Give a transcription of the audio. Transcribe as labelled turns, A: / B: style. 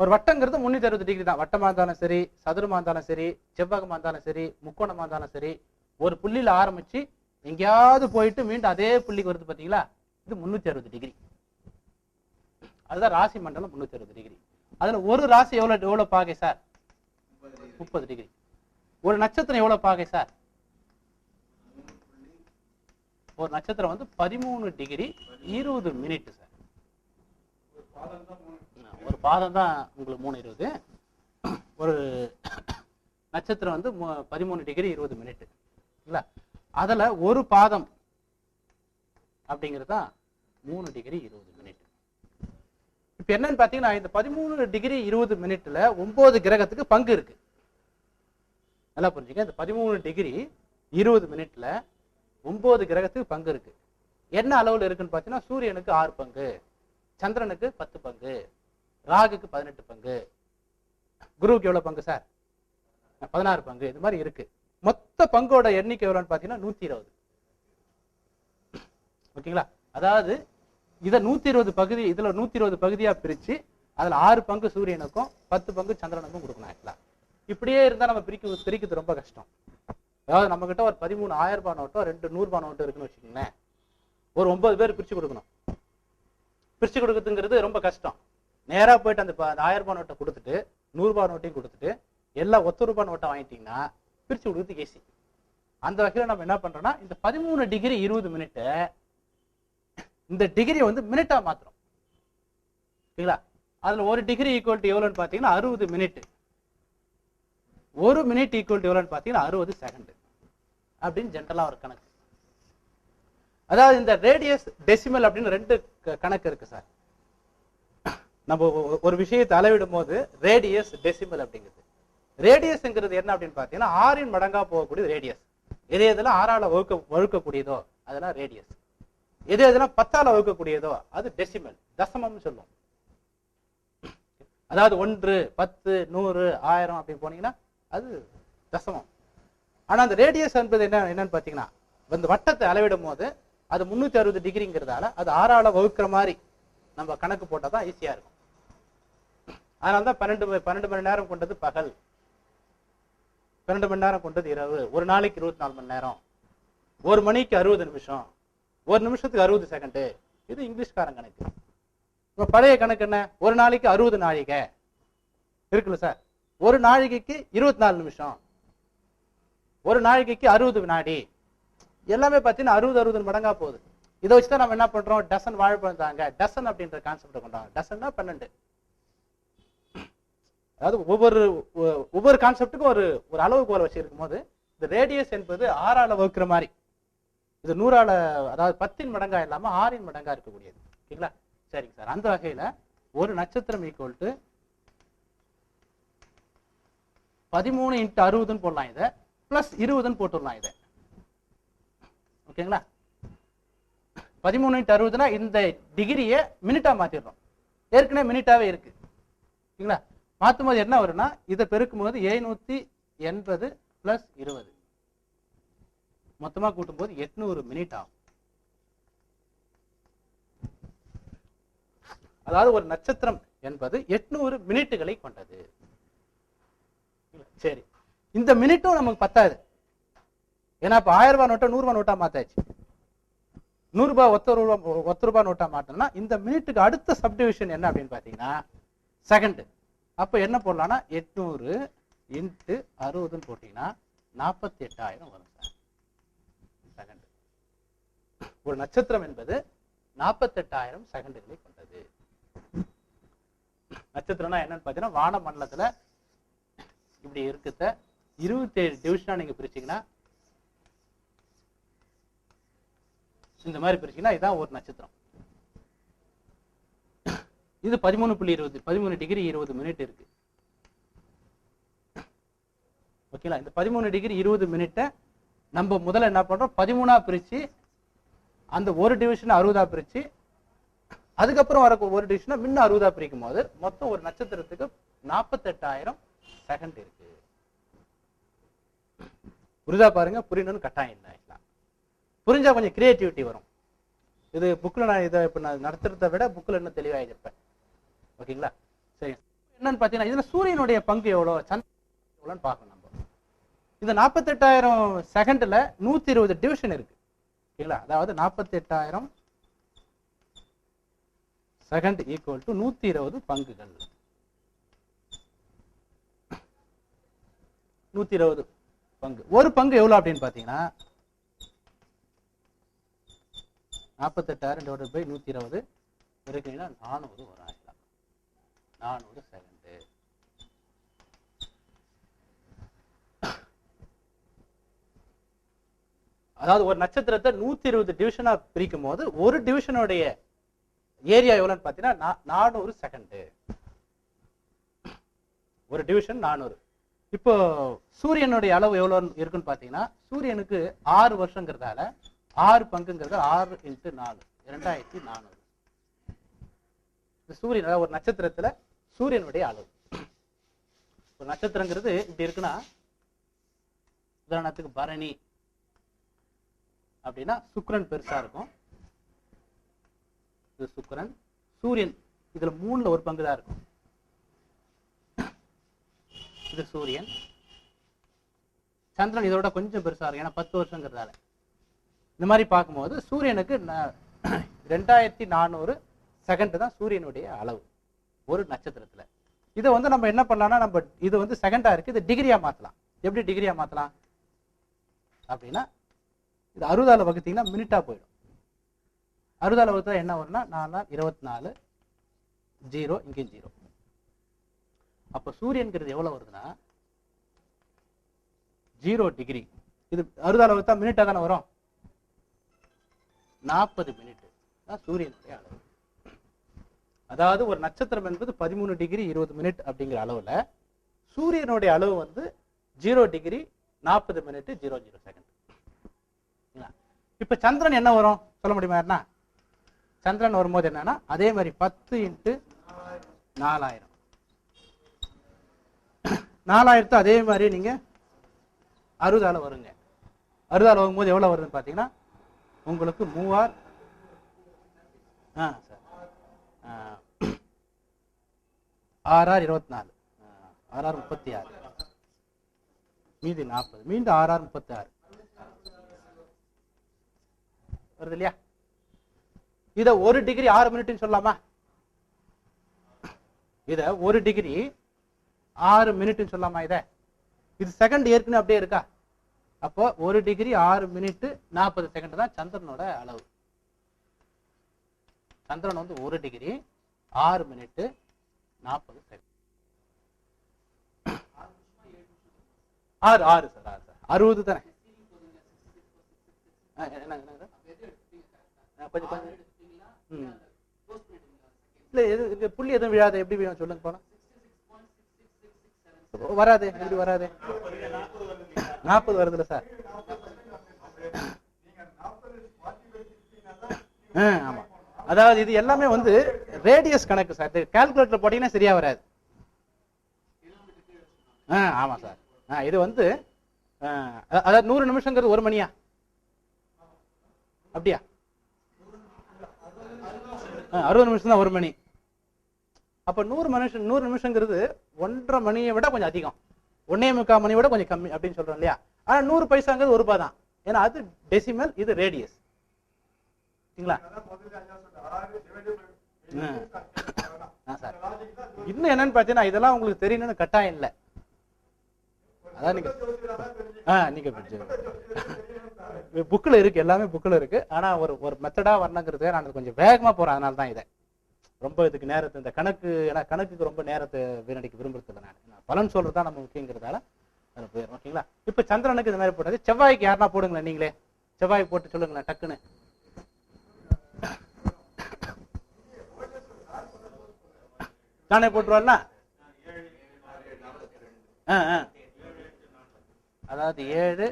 A: ஒரு வட்டங்கிறது முன்னூத்தி அறுபது டிகிரி தான். வட்டமாக இருந்தாலும் சரி சதுரமாக இருந்தாலும் சரி செவ்வகமாக இருந்தாலும் சரி முக்கோணமாக இருந்தாலும் சரி ஒரு புள்ளியில ஆரம்பிச்சு எங்கேயாவது போயிட்டு மீண்டும் அதே புள்ளிக்கு வருது பார்த்தீங்களா இது முன்னூத்தி அறுபது டிகிரி அதுதான் ராசி மண்டலம் முன்னூத்தி அறுபது டிகிரி அதில் ஒரு ராசி எவ்வளவு எவ்வளோ பாகை சார் முப்பது டிகிரி ஒரு நட்சத்திரம் எவ்வளவு பாகை சார் ஒரு நட்சத்திரம் வந்து பதிமூணு டிகிரி இருபது மினிட் சார் ஒரு பாதம் தான் உங்களுக்கு மூணு இருபது. ஒரு நட்சத்திரம் வந்து பதிமூணு டிகிரி இருபது மினிட் இல்ல? அதுல ஒரு பாதம் அப்படிங்கிறது தான் மூணு டிகிரி இருபது மினிட் இப்ப என்னன்னு பாத்தீங்கன்னா இந்த பதிமூணு டிகிரி இருபது மினிட்ல ஒன்பது கிரகத்துக்கு பங்கு இருக்கு. நல்லா புரிஞ்சுங்க. இந்த பதிமூணு டிகிரி இருபது மினிட்ல ஒன்பது கிரகத்துக்கு பங்கு இருக்கு. என்ன அளவுல இருக்குன்னு பார்த்தீங்கன்னா சூரியனுக்கு ஆறு பங்கு. சந்திரனுக்கு பத்து பங்கு ராகுக்கு பதினெட்டு பங்கு. குருவுக்கு எவ்வளோ பங்கு சார்? பதினாறு பங்கு. இது மாதிரி இருக்கு. மொத்த பங்கோட எண்ணிக்கை எவ்வளோன்னு பார்த்தீங்கன்னா நூத்தி இருபது. ஓகேங்களா? அதாவது இதை நூத்தி இருபது பகுதி இதுல நூத்தி இருபது பகுதியா பிரிச்சு அதுல ஆறு பங்கு சூரியனுக்கும் பத்து பங்கு சந்திரனுக்கும் கொடுக்கணும் ஆக்சுவலா இப்படியே இருந்தால் நம்ம பிரிக்க பிரிக்கிறது ரொம்ப கஷ்டம். அதாவது நம்மக்கிட்ட ஒரு பதிமூணு ஆயிரம் ரூபாய் நோட்டோ ரெண்டு நூறுரூபா நோட்டோ இருக்குன்னு வச்சுக்கோங்களேன். ஒரு ஒன்பது பேர் பிரித்து கொடுக்கணும். பிரித்து கொடுக்குறதுங்கிறது ரொம்ப கஷ்டம். நேராக போயிட்டு அந்த அந்த ஆயிரம் ரூபாய் நோட்டை கொடுத்துட்டு நூறுரூபா நோட்டையும் கொடுத்துட்டு எல்லாம் ஒத்த ரூபாய் நோட்டை வாங்கிட்டீங்கன்னா பிரித்து கொடுக்குறது ஈஸி அந்த வகையில் நம்ம என்ன பண்ணுறோன்னா இந்த பதிமூணு டிகிரி இருபது மினிட்டு இந்த டிகிரி வந்து மினிட்டா மாத்திரம் சரிங்களா? அதில் ஒரு டிகிரி ஈக்குவல் டு எவ்வளோன்னு பார்த்தீங்கன்னா அறுபது மினிட் ஒரு மினிட் ஈக்குவல் டு எவ்வளோன்னு பார்த்தீங்கன்னா அறுபது செகண்டு அப்படின்னு ஜென்ரலாக ஒரு கணக்கு. அதாவது இந்த ரேடியஸ் டெசிமல் அப்படின்னு ரெண்டு க- கணக்கு இருக்கு சார். நம்ம ஒரு விஷயத்தை அளவிடும் போது ரேடியஸ் டெசிமல் அப்படிங்கிறது ரேடியஸ்ங்கிறது என்ன அப்படின்னு பார்த்தீங்கன்னா ஆறின் மடங்கா போகக்கூடிய ரேடியஸ் எது எதெல்லாம் ஆறால வகுக்க வகுக்கக்கூடியதோ அதெல்லாம் ரேடியஸ் எது எதெல்லாம் பத்தால வகுக்கக்கூடியதோ அது டெசிமல் தசமம்னு சொல்லுவோம். அதாவது ஒன்று பத்து நூறு ஆயிரம் அப்படி போனீங்கன்னா அது தசமம். ஆனா அந்த ரேடியஸ் என்பது என்ன என்னன்னு பார்த்தீங்கன்னா இந்த வட்டத்தை அளவிடும் போது அது முந்நூற்றி அறுபது டிகிரிங்கிறதால அது ஆறால் வகுக்கிற மாதிரி நம்ம கணக்கு போட்டால் தான் ஈஸியாக இருக்கும். அதனால தான் பன்னெண்டு பன்னெண்டு மணி நேரம் கொண்டது பகல். பன்னெண்டு மணி நேரம் கொண்டது இரவு. ஒரு நாளைக்கு இருபத்தி நாலு மணி நேரம். ஒரு மணிக்கு அறுபது நிமிஷம். ஒரு நிமிஷத்துக்கு அறுபது செகண்டு இது இங்கிலீஷ்காரன் கணக்கு. இப்போ பழைய கணக்கு என்ன? ஒரு நாளைக்கு அறுபது நாழிகை. இருக்குல்ல சார்? ஒரு நாழிகைக்கு இருபத்தி நாலு நிமிஷம். ஒரு நாழிகைக்கு அறுபது வினாடி. எல்லாமே பார்த்தீங்கன்னா அறுபது அறுபது மடங்கா போகுது. இதை வச்சு தான் நம்ம என்ன பண்றோம்? டசன் வாழைப்பழம் தாங்க. டசன் அப்படின்ற கான்செப்ட் கொண்டாங்க டசன்னா பன்னெண்டு. அதாவது ஒவ்வொரு ஒ- ஒவ்வொரு கான்செப்ட்டுக்கும் ஒரு ஒரு அளவுகோலை வச்சிருக்கும் போது இந்த ரேடியஸ் என்பது ஆறால வகுக்கிற மாதிரி. இது நூறால அதாவது பத்தின் மடங்கா இல்லாம ஆறின் மடங்கா இருக்கக்கூடியது. ஓகேங்களா? சரிங்க சார். அந்த வகையில ஒரு நட்சத்திரம் ஈக்குவல் டு பதிமூணு இன்ட்டு அறுபதுன்னு போடலாம் இதை பிளஸ் இருபதுன்னு போட்டுடலாம் இதை. ஓகேங்களா? பதிமூணு இன்ட்டு அறுபதுனா இந்த டிகிரியை மினிட்டா மாத்திடுறோம். ஏற்கனவே மினிட்டாவே இருக்கு. ஓகேங்களா? மாற்றும் போது என்ன வரும்னா இதை பெருக்கும் போது எழுநூத்தி எண்பது பிளஸ் இருபது. மொத்தமா கூட்டும் போது எட்நூறு மினிட் ஆகும். அதாவது ஒரு நட்சத்திரம் என்பது எட்நூறு மினிட்டுகளை கொண்டது. சரி. இந்த மினிட்டும் நமக்கு பத்தாது. ஏன்னா இப்போ ஆயிரம் ரூபாய் நோட்டை நூறுரூவா நோட்டா மாத்தாச்சு. நூறுரூபா ஒத்த ரூபா ஒத்த ரூபா நோட்டா மாத்தணும்னா இந்த மினிட்டுக்கு அடுத்த சப்டிவிஷன் என்ன அப்படின்னு பார்த்தீங்கன்னா செகண்டு அப்போ என்ன போடலாம்னா எட்நூறு இன்ட்டு அறுபதுன்னு போட்டிங்கன்னா நாற்பத்தி எட்டாயிரம் வரும் சார். செகண்டு ஒரு நட்சத்திரம் என்பது நாற்பத்தெட்டாயிரம் செகண்டுகளை கொண்டது. நட்சத்திரம்னா என்னன்னு பார்த்தீங்கன்னா வான மண்டலத்தில் இப்படி இருக்கிறத இருபத்தேழு டிவிஷனாக நீங்கள் பிரிச்சீங்கன்னா இந்த மாதிரி பிரிச்சிங்கன்னா இதுதான் ஒரு நட்சத்திரம். இது பதிமூணு புள்ளி இருபது பதிமூணு டிகிரி இருபது மினிட் இருக்கு. ஓகேங்களா இந்த பதிமூணு டிகிரி இருபது மினிட்டை நம்ம முதல்ல என்ன பண்றோம்? பதிமூணா பிரிச்சு அந்த ஒரு டிவிஷன் அறுபதா பிரிச்சு அதுக்கப்புறம் வர ஒரு டிவிஷனை முன்ன அறுபதா பிரிக்கும் போது மொத்தம் ஒரு நட்சத்திரத்துக்கு நாற்பத்தெட்டாயிரம் செகண்ட் இருக்கு. புரிதா பாருங்க? புரியணும்னு கட்டாயம் இல்லை. புரிஞ்சால் கொஞ்சம் கிரியேட்டிவிட்டி வரும். இது புக்கில் நான் இதை இப்போ நான் நடத்துறதை விட புக்கில் இன்னும் தெளிவாக இருப்பேன் ஓகேங்களா? சரி. என்னன்னு பார்த்தீங்கன்னா இதில் சூரியனுடைய பங்கு எவ்வளோ? சந்திரன் எவ்வளோன்னு பார்க்கணும் நம்ம. இந்த நாற்பத்தெட்டாயிரம் செகண்டில் நூற்றி இருபது டிவிஷன் இருக்கு. ஓகேங்களா? அதாவது நாற்பத்தெட்டாயிரம் செகண்ட் ஈக்குவல் டு நூற்றி இருபது பங்குகள். நூற்றி இருபது பங்கு. ஒரு பங்கு எவ்வளோ அப்படின்னு பார்த்தீங்கன்னா நாற்பத்தெட்டாயிரம் டிவைடட் பை நூத்தி இருபது இருக்குன்னா நானூறு ஒரு ஆயிரம். நானூறு செகண்ட் அதாவது ஒரு நட்சத்திரத்தை நூத்தி இருபது டிவிஷனா பிரிக்கும் போது ஒரு டிவிஷனுடைய ஏரியா எவ்வளோன்னு பார்த்தீங்கன்னா நானூறு செகண்டு ஒரு டிவிஷன் நானூறு. இப்போ சூரியனுடைய அளவு எவ்வளோ இருக்குன்னு பார்த்தீங்கன்னா சூரியனுக்கு ஆறு வருஷங்கிறதால ஆறு பங்குங்கிறது ஆறு இன்ட்டு நாலு. இரண்டாயிரத்தி நானூறு. இந்த சூரியன் அதாவது ஒரு நட்சத்திரத்துல சூரியனுடைய அளவு. ஒரு நட்சத்திரங்கிறது இப்படி இருக்குன்னா உதாரணத்துக்கு பரணி அப்படின்னா சுக்கரன் பெருசா இருக்கும். இது சுக்கரன். சூரியன் இதுல மூணுல ஒரு பங்கு தான் இருக்கும். இது சூரியன். சந்திரன் இதோட கொஞ்சம் பெருசா இருக்கும். ஏன்னா பத்து வருஷங்கிறதால. இந்த மாதிரி பார்க்கும்போது சூரியனுக்கு ரெண்டாயிரத்தி நானூறு செகண்ட் தான் சூரியனுடைய அளவு ஒரு நட்சத்திரத்தில். இதை வந்து நம்ம என்ன பண்ணலாம்னா நம்ம இது வந்து செகண்டாக இருக்குது இது டிகிரியாக மாற்றலாம் எப்படி டிகிரியாக மாற்றலாம் அப்படின்னா இது அறுபதால் வகுத்தீங்கன்னா மினிட்டாக போயிடும். அறுபதால் வகுத்தா என்ன வரும்னா நாலு இருபத்தி நாலு ஜீரோ இங்கேயும் ஜீரோ அப்போ சூரியன்கிறது எவ்வளோ வருதுன்னா ஜீரோ டிகிரி இது அறுபதால் வகுத்தா மினிட்டா தானே வரும். நாற்பது மினிட் தான் சூரியனுடைய அளவு. அதாவது ஒரு நட்சத்திரம் என்பது பதிமூணு டிகிரி இருபது மினிட் அப்படிங்கிற அளவுல சூரியனுடைய அளவு வந்து ஜீரோ டிகிரி நாற்பது மினிட் ஜீரோ ஜீரோ செகண்ட் இப்ப சந்திரன் என்ன வரும்? சொல்ல முடியுமா என்ன சந்திரன் வரும்போது என்னன்னா அதே மாதிரி பத்து இன்ட்டு நாலாயிரம். நாலாயிரத்து அதே மாதிரி நீங்க அறுபதால் வருங்க. அறுபதால் வரும்போது எவ்வளவு வருதுன்னு பார்த்தீங்கன்னா உங்களுக்கு மூவார். ஆ சார். ஆ, இருபத்தி நாலு ஆர்ஆர் முப்பத்தி ஆறு மீதி நாற்பது. மீண்டும் ஆர்ஆர் முப்பத்தி ஆறு வருது இல்லையா? இத ஒரு டிகிரி ஆறு மினிட்னு சொல்லலாமா? இத ஒரு டிகிரி ஆறு மினிட்னு சொல்லலாமா இத? இது செகண்ட் ஏற்கனவே அப்படியே இருக்கா? அப்போ ஒரு டிகிரி ஆறு மினிட் நாற்பது செகண்ட் தான் சந்திரனோட அளவு. சந்திரன் வந்து ஒரு டிகிரி ஆறு மினிட் நாற்பது செகண்ட் ஆறு ஆறு சார் ஆறு சார் அறுபது தானே? சார்? கொஞ்சம் கொஞ்சம். எது புள்ளி எதுவும் விழாத எப்படி சொல்லுங்க போனா வராது எப்படி வராது. நாற்பது வருதுல்ல சார். ஆமா. அதாவது இது எல்லாமே வந்து ரேடியஸ் கணக்கு சார். கால்குலேட்டர் போட்டீங்கன்னா சரியா வராது. ஆ ஆமா சார். ஆ இது வந்து அதாவது நூறு நிமிஷங்கிறது ஒரு மணியா? அப்படியா? அறுபது நிமிஷம் தான் ஒரு மணி. அப்ப நூறு மனுஷன் நூறு நிமிஷங்கிறது ஒன்றரை மணியை விட கொஞ்சம் அதிகம். ஒன்னே முக்கால் மணியை விட கொஞ்சம் கம்மி அப்படின்னு சொல்றோம் இல்லையா? ஆனா நூறு பைசாங்கிறது ஒரு ரூபாய் தான். ஏன்னா அது டெசிமல் இது ரேடியஸ் சரிங்களா? சார். இன்னும் என்னன்னு பார்த்தீங்கன்னா இதெல்லாம் உங்களுக்கு தெரியணும்னு கட்டாயம் இல்லை. அதான் நீங்க ஆ நீங்க புக்கில் இருக்கு எல்லாமே புக்கில் இருக்கு. ஆனா ஒரு ஒரு மெத்தடா வரணுங்கிறது நான் கொஞ்சம் வேகமா போறேன் அதனால தான் இதை. ரொம்ப இதுக்கு நேரத்தை இந்த கணக்கு ஏன்னா கணக்குக்கு ரொம்ப நேரத்தை வீணடிக்க விரும்புறதில்லை நான். பலன் சொல்றது தான் நம்ம முக்கியங்கிறதால அதில் போயிடும் ஓகேங்களா? இப்போ சந்திரனுக்கு இந்த மாதிரி போட்டது. செவ்வாய்க்கு யாருன்னா போடுங்களேன் நீங்களே. செவ்வாய் போட்டு சொல்லுங்களேன் டக்குன்னு. நானே போட்டுருவாள்ல ஆ ஆ. அதாவது ஏழு